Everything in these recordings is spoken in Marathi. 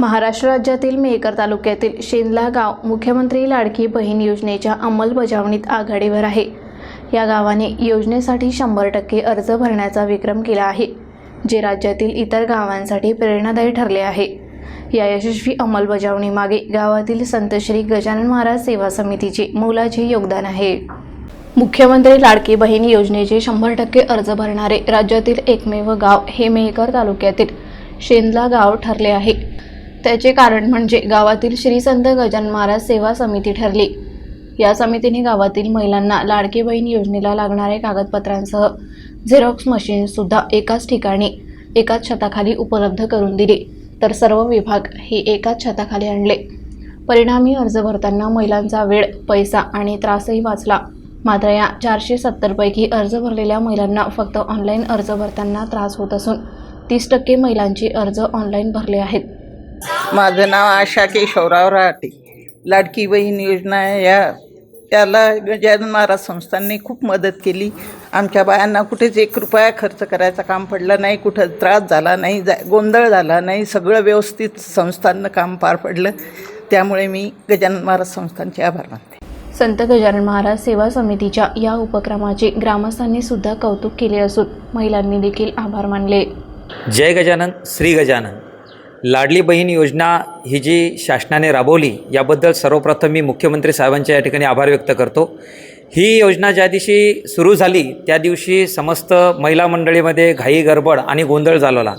महाराष्ट्र राज्यातील मेहकर तालुक्यातील शेंदला गाव मुख्यमंत्री लाडकी बहीण योजनेच्या अंमलबजावणीत आघाडीवर आहे. या गावाने योजनेसाठी शंभर टक्के अर्ज भरण्याचा विक्रम केला आहे जे राज्यातील इतर गावांसाठी प्रेरणादायी ठरले आहे. या यशस्वी अंमलबजावणीमागे गावातील संत श्री गजानन महाराज सेवा समितीचे मोलाचे योगदान आहे. मुख्यमंत्री लाडकी बहीण योजनेचे शंभर टक्के अर्ज भरणारे राज्यातील एकमेव गाव हे मेहकर तालुक्यातील शेंदला गाव ठरले आहे. त्याचे कारण म्हणजे गावातील श्री संत गजान महाराज सेवा समिती ठरली. या समितीने गावातील महिलांना लाडकी बहीण योजनेला लागणाऱ्या कागदपत्रांसह झेरॉक्स मशीनसुद्धा एकाच ठिकाणी एकाच छताखाली उपलब्ध करून दिली. तर सर्व विभाग हे एकाच छताखाली आणले. परिणामी अर्ज भरताना महिलांचा वेळ पैसा आणि त्रासही वाचला. मात्र या चारशे सत्तरपैकी अर्ज भरलेल्या महिलांना फक्त ऑनलाईन अर्ज भरताना त्रास होत असून तीस टक्के महिलांची अर्ज ऑनलाईन भरले आहेत. माझं नाव आशा केशवराव राहते. लाडकी बहीण योजना या त्याला गजानन महाराज संस्थांनी खूप मदत केली. आमच्या बायांना कुठेच एक रुपया खर्च करायचं काम पडलं नाही. कुठं त्रास झाला नाही जा गोंधळ झाला नाही. सगळं व्यवस्थित संस्थांनं काम पार पडलं. त्यामुळे मी गजानन महाराज संस्थांचे आभार मानते. संत गजानन महाराज सेवा समितीच्या या उपक्रमाचे ग्रामस्थांनी सुद्धा कौतुक केले असून महिलांनी देखील आभार मानले. जय गजानन श्री गजानन. लाडली बहीण योजना ही जी शासनाने राबवली याबद्दल सर्वप्रथम मी मुख्यमंत्री साहेबांच्या या ठिकाणी आभार व्यक्त करतो. ही योजना ज्या दिवशी सुरू झाली त्या दिवशी समस्त महिला मंडळीमध्ये घाई गडबड आणि गोंधळ झालेला.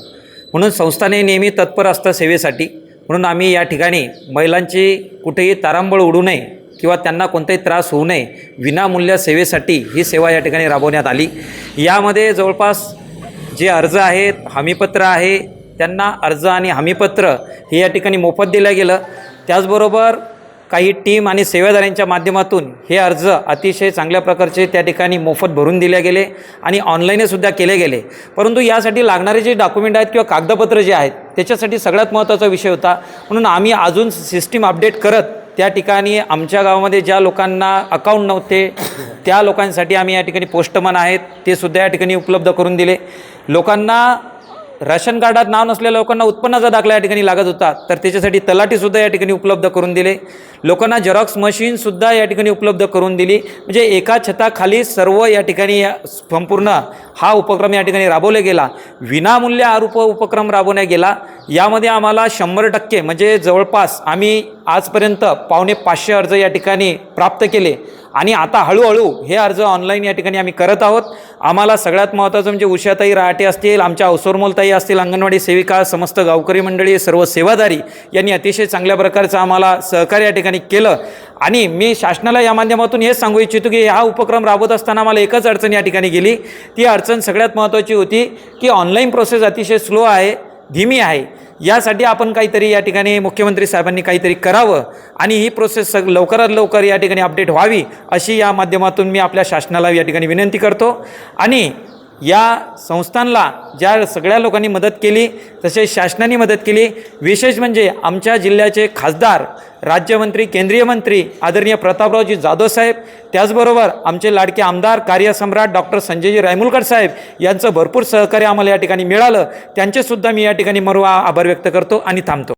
म्हणून संस्थाने नेहमी तत्पर असतं सेवेसाठी. म्हणून आम्ही या ठिकाणी महिलांची कुठेही तारांबळ उडू नये किंवा त्यांना कोणताही त्रास होऊ नये विनामूल्य सेवेसाठी ही सेवा या ठिकाणी राबवण्यात आली. यामध्ये जवळपास जे अर्ज आहेत हमीपत्र आहे त्यांना अर्ज आणि हमीपत्र हे या ठिकाणी मोफत दिलं गेलं. त्याचबरोबर काही टीम आणि सेवादारांच्या माध्यमातून हे अर्ज अतिशय चांगल्या प्रकारचे त्या ठिकाणी मोफत भरून दिले गेले आणि ऑनलाईनसुद्धा केले गेले. परंतु यासाठी लागणारे जे डॉक्युमेंट आहेत किंवा कागदपत्र जे आहेत त्याच्यासाठी सगळ्यात महत्त्वाचा विषय होता. म्हणून आम्ही अजून सिस्टीम अपडेट करत त्या ठिकाणी आमच्या गावामध्ये ज्या लोकांना अकाउंट नव्हते त्या लोकांसाठी आम्ही या ठिकाणी पोस्टमन आहेत ते सुद्धा या ठिकाणी उपलब्ध करून दिले. लोकांना राशन कार्डात नाव नसलेल्या लोकांना उत्पन्नाचा दाखला या ठिकाणी लागत होता तर त्याच्यासाठी तलाठीसुद्धा या ठिकाणी उपलब्ध करून दिले. लोकांना झेरॉक्स मशीनसुद्धा या ठिकाणी उपलब्ध करून दिली. म्हणजे एका छताखाली सर्व या ठिकाणी संपूर्ण हा उपक्रम या ठिकाणी राबवला गेला. विनामूल्य आरोप उपक्रम राबवण्यात गेला. यामध्ये आम्हाला शंभर टक्के म्हणजे जवळपास आम्ही आजपर्यंत पावणे पाचशे अर्ज या ठिकाणी प्राप्त केले. आणि आता हळूहळू हे अर्ज ऑनलाईन या ठिकाणी आम्ही करत आहोत. आम्हाला सगळ्यात महत्त्वाचं म्हणजे उषाताई राहाटे असतील आमच्या अवसरमोलताई असतील अंगणवाडी सेविका समस्त गावकरी मंडळी सर्व सेवादारी यांनी अतिशय चांगल्या प्रकारचं आम्हाला सहकार्य या ठिकाणी केलं. आणि मी शासनाला या माध्यमातून हेच सांगू इच्छितो की हा उपक्रम राबवत असताना आम्हाला एकच अडचण या ठिकाणी गेली. ती अडचण सगळ्यात महत्त्वाची होती की ऑनलाईन प्रोसेस अतिशय स्लो आहे धीमी आहे. यासाठी आपण काहीतरी या ठिकाणी मुख्यमंत्री साहेबांनी काहीतरी करावं आणि ही प्रोसेस सग लवकरात लवकर या ठिकाणी अपडेट व्हावी अशी या माध्यमातून मी आपल्या शासनाला या ठिकाणी विनंती करतो. आणि या संस्थांना ज्या सगळ्या लोकांनी मदत केली तसेच शासनाने मदत केली विशेष म्हणजे आमच्या जिल्ह्याचे खासदार राज्यमंत्री केंद्रीय मंत्री आदरणीय प्रतापरावजी जाधव साहेब त्याचबरोबर आमचे लाडके आमदार कार्यसम्राट डॉक्टर संजयजी रायमुलकर साहेब यांचं भरपूर सहकार्य आम्हाला या ठिकाणी मिळालं. त्यांचेसुद्धा मी या ठिकाणी मरू आभार व्यक्त करतो आणि थांबतो.